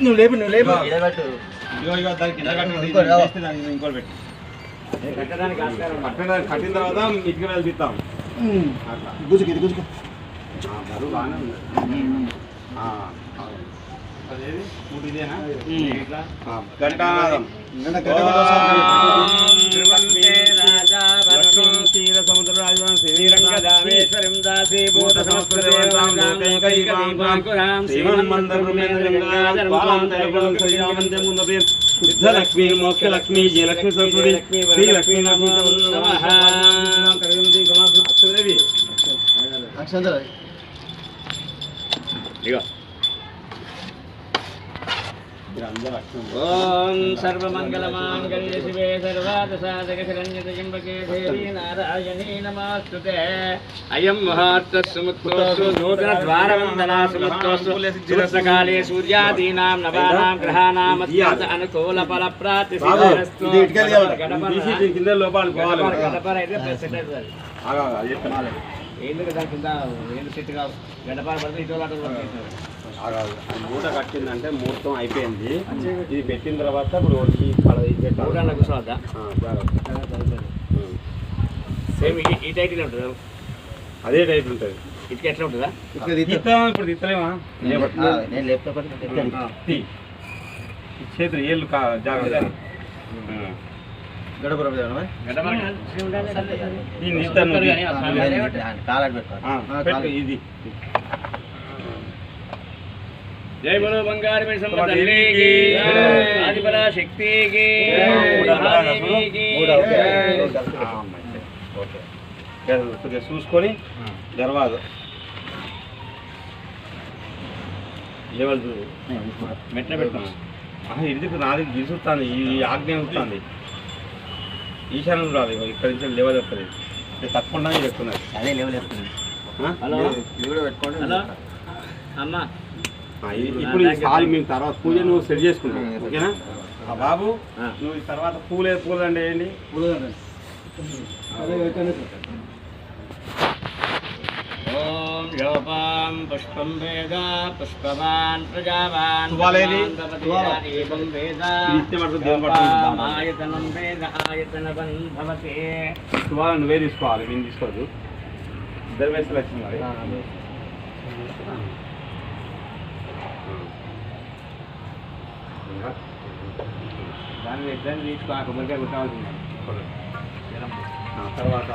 నువ్వు లేపు నువ్వు లేపు. ఇంకోటి పెట్టి. కట్టడానికి ఆస్కారం ఉంది. కట్టిన తర్వాత ఇటుక వేలు తీస్తాం అట్లా. గుజుకు ఇది గుజుకు ఆ, బరువు బాగానే ఉంది. ఆ, ఆ. శ్రీరంగదామేశ్వరం దాసీ భూత సంస్కృతం సిద్ధలక్ష్మి మోక్షలక్ష్మి జయలక్ష్మి సరస్వతి శ్రీలక్ష్మి అక్షరదేవి అక్షంతలు ఇగో ఓం సర్వమంగళమాంగళ్య శివే సర్వాదసాధక శరణ్యత త్ర్యంబకే దేవీ నారాయణీ నమస్తుతే అయం ముహూర్త సుముక్తోస్తు నూతన ద్వారవందనా సుముక్తోస్తు సుముక్తకాలే సూర్యాదీనాం నవానాం గ్రహాణాం అత్యంత అనుకూల ఫల ప్రాప్తి కింద పోవాలి దాని కింద ఏంది సెట్ కావు గడప పడితే ఇటు మూట కట్టిందంటే ముహూర్తం అయిపోయింది ఇది పెట్టిన తర్వాత ఇప్పుడు ఈ పెట్టాలి కూర్చోవద్దా. సేమ్ ఈ టైటిల్ ఉంటుందా అదే టైప్ ఉంటుంది ఇటుక ఎట్లా ఉంటుందా? ఇప్పుడు తీస్తలేమా ఆ, నేను లేపుతా పట్టుకుంటా. ఆ, తీ. ఈ చేతులు ఏళ్ళు కా జాగ్రత్త ఆ. గడప రవ్వ తేవడమా? గడప ఈ నిస్తాను ఒక్కరు కానీ ఆ ఆ, స్వామి వేరే ఒకటి. ఆ, కాలాడు పెట్టుకోవాలి. ఆ, ఆ, పెట్టు కాలు. ఇది జై బలో బంగారు. ఆదిపర శక్తికి. చూసుకొని దర్వాజ లెవెల్ మెట్ల పెడతాం. ఆహా, ఇడిదికి నాది గిసుతాను ఈ ఆజ్ఞ అవుతుంది ఈశాన్యం రాదు ఇక్కడి నుంచి లెవెల్ వస్తుంది ఇది తప్పకుండా ఇది ఎక్కున్నది అదే లెవెల్ ఇది కూడా పెట్టుకోండి. హలో? అమ్మా. ఇది- ఇప్పుడు ఈ సాల్ మేము తర్వాత పూజ నువ్వు సెట్ చేసుకుంటావు ఓకేనా? ఆ బాబు. నువ్వు ఈ తర్వాత పూలే పూలండి వేయండి. ఓం యోపాం పుష్పం వేద పుష్పవాన్ ప్రజావాన్ వేద. ఆయతనం వేద ఆయతనవన్ భవతే. ఇవాళ నువ్వే తీసుకోవాలి మేము తీసుకోవద్దు ఇద్దరు వయసులు వచ్చింది దాన్ని ఇద్దరిని తీసుకో ఆ కొబ్బరికాయ కొట్టాల్సింది. తర్వాత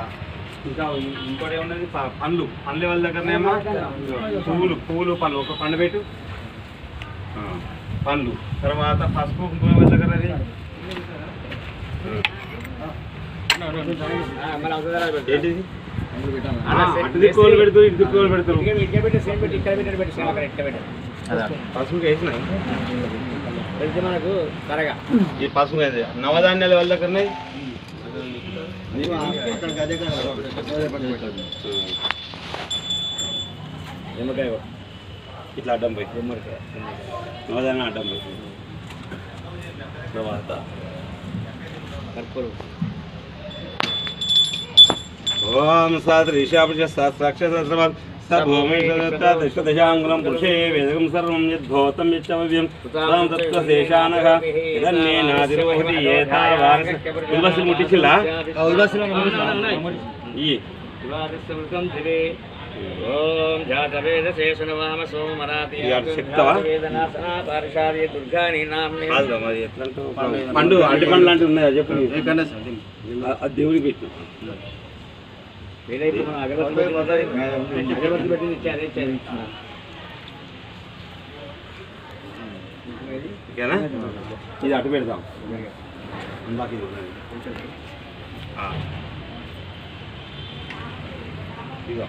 ఇంకా ఇంకోటి ఏమున్నది? పండ్లు. పండ్ల వాళ్ళ దగ్గరనేమో పువ్వులు. పువ్వులు పళ్ళు ఒక పండు పెట్టు. పండ్లు. తర్వాత పసుపు కుంకుమ వాళ్ళ దగ్గర అది. ఏంటిది అటు దిక్కులు పెడుతూ ఇటు దిక్కులు. పసుపు వేసిన పెడితే మనకు త్వరగా ఈ పసుపు వేసి నవధాన్యాల వాళ్ళ దగ్గరనే అక్కడికి అదే కాడ అదే పట్టు పెట్టాలి. నిమ్మకాయ కొట్టు. ఇట్లా అడ్డం పోయి. నిమ్మకాయ నవధాన్యం అడ్డం పోయి. తర్వాత కర్పూరం. ఓం సాత్రి ఈశాపచ సహస్రాక్షసహస్రవాన్ సభూమి దశదశాంగులం పురుషే వేదకం సర్వం యద్భూతం యచ్చవ్యం తాం తత్వశేషానః ఇదన్నేనాదిరోహతి ఏతావారస ఉల్బసి ముట్టించిల్లా ఆ, ఉల్లాసంలో ఉన్నాయి. ఈ శివాదిస్తమృతం దివే ఓం జాతవేదసే సునవామ సోమరాతి ఇది అటు చెప్తావా? వేదనాసనా పారిషాది దుర్గాని నామ్ని కాదు మరి ఎట్లా అంటావు? పండు లాంటివి ఉన్నాయా చెప్పు ఏ కండే సార్? ఆ- ఆ దేవుడికి పెట్టు వీలైతే మనం అగరబత్తి పెట్టి- అగరబత్తి పెట్టి ఇచ్చారు ఇచ్చారు. ఓకేనా ఇది అటు పెడదాం. ఇందాక. ఇదిగో.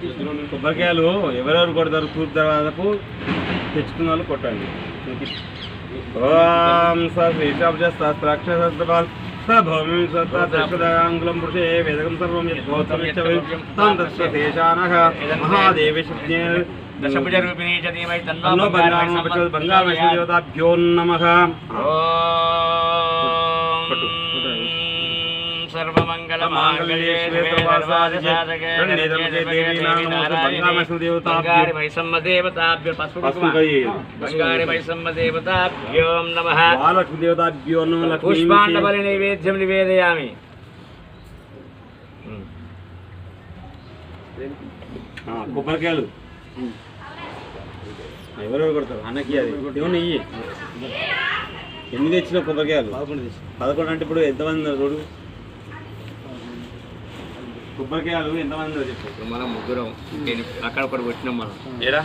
ఇది కొబ్బరికాయలు ఎవరెవరు కొడతారు? తూర్పు దర్వాజకు తెచ్చుకున్న వాళ్ళు కొట్టండి. ఓం సహస్రాక్షసహస్రపాల్ సభూమి సత్తాంగులం పురుషే వేదకం సర్వం యద్భూతం యచ్చవ్యం తాం తత్వశేషానః మహాదేవి శక్తి దశభుజ రూపిణీ చ ధీమహి తన్నో తన్నో బంగారం దేవతాభ్యో దేవతాభ్యో నమ. నమః పుష్పాండబలి నైవేద్యం నివేదయామి. కొబ్బరికాయలు. ఎవరెవరు కొడతారు? అన్నకి అది. ఏమన్నా ఇయ్యి. ఎన్ని తెచ్చిన కొబ్బరికాయలు? పదకొండు అంటే ఇప్పుడు ఎంతమంది ఉన్నారు చూడు? కొబ్బరికాయలు ఎంతమంది ఉన్నారు చెప్పు మనం ముగ్గురం అక్కడ ఒకటి వచ్చినాం మనం. ఏరా?